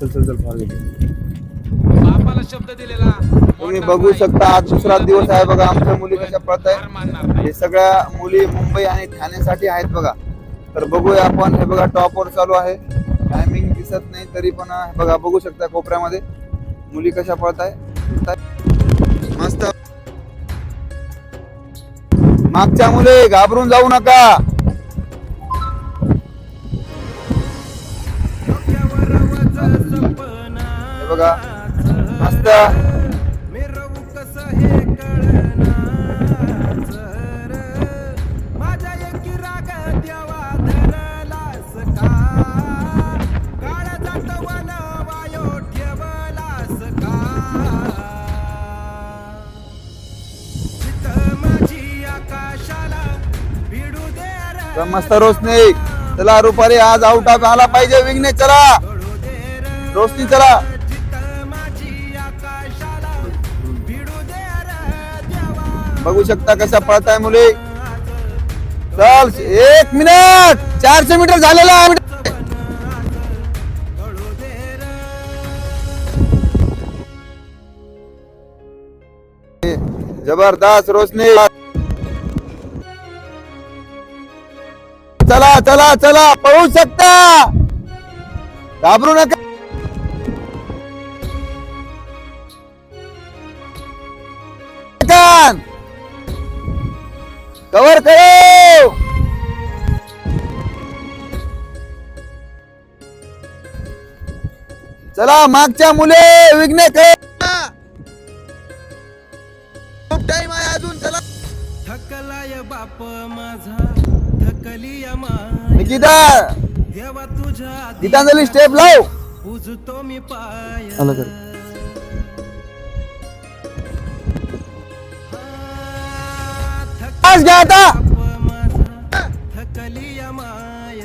चल चल चल फार. बापाला शब्द दिलेला. तुम्ही बघू शकता आज दुसरा दिवस आहे बघा आमच्या मुली कशा पळत नाही. हे सगळ्या मुली मुंबई आणि ठाण्यासाठी आहेत बघा. तर बघूया आपण हे बघा टॉपवर चालू आहे. टायमिंग दिसत नाही तरी पण बघा बघू शकता कोपऱ्यामध्ये. मुली कशा पळत आहे मस्त. मागच्या मुले घाबरून जाऊ नका. बघा. मस्त. मस्त रोशनी. चला रुपारी आज आउट ऑफ आला पाहिजे. विघ्ने चला. रोशनी चला. बघू शकता कशा पळताय मुले. चल एक मिनिट. चारशे मीटर झालेला आहे. जबरदस्त रोशनी. चला चला चला. पळू शकता. घाबरू नका. कवर करो! चला मागच्या मुले विघ्ने टाइम आहे अजून चला! थकलाय बाप माझा थकली निकिता! देवा तुझ्या गीतांजली स्टेप लाव! पूजतो मी पाय. आलं कर. हा, आज घ्या आता माय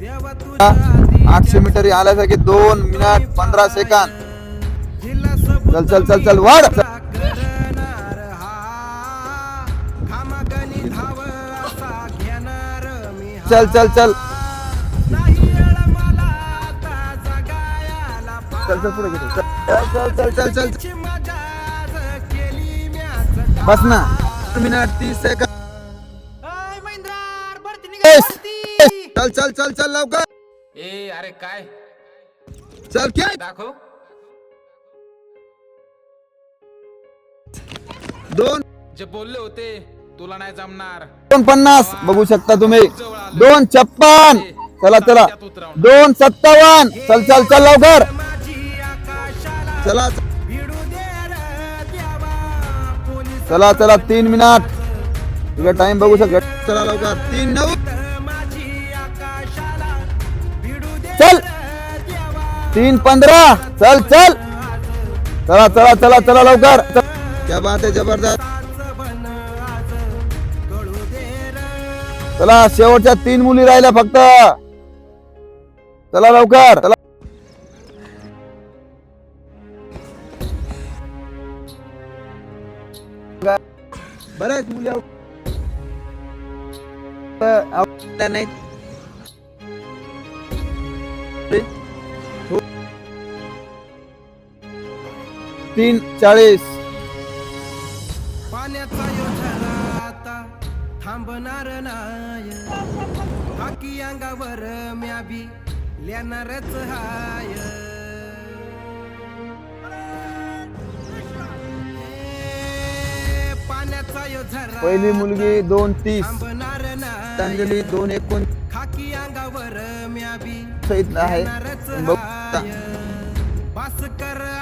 देवा तुझ्या आठशे मीटर आल्यासाठी दोन मिनिट पंधरा सेकंद चल चल चल चल वाढ हा घेणार मी चल। चल चल नाही चल चल पुढे चल चल चल चल चल। केली बस ना। मिनिट तीस सेकंद. चल चल चल चल लवकर. ए अरे काय? चल क्या दाखव. दोन. जे बोलले होते तुला नाही जमणार. दोन पन्नास बघू शकता तुम्ही. दोन छप्पन. चला चला. दोन सत्तावन्न. चल चल चल लवकर. चला. चला चला तीन मिनिट. तुझा टाइम बघू शकत. चला लवकर. तीन नऊ. चल. तीन पंधरा. चल चल. चला चला चला चला लवकर. क्या बात आहे जबरदस्त. चला शेवटच्या तीन मुली राहिल्या फक्त. चला लवकर. चला. बऱ्याच मुली नाहीत तीन चाळीस. पाण्याचा योजना आता थांबणार नाय बाकी अंगावर म्या बी लेणारच हाय. पहिली मुलगी दोन तीस. गीतांजली दोन एकोण सहित आहे.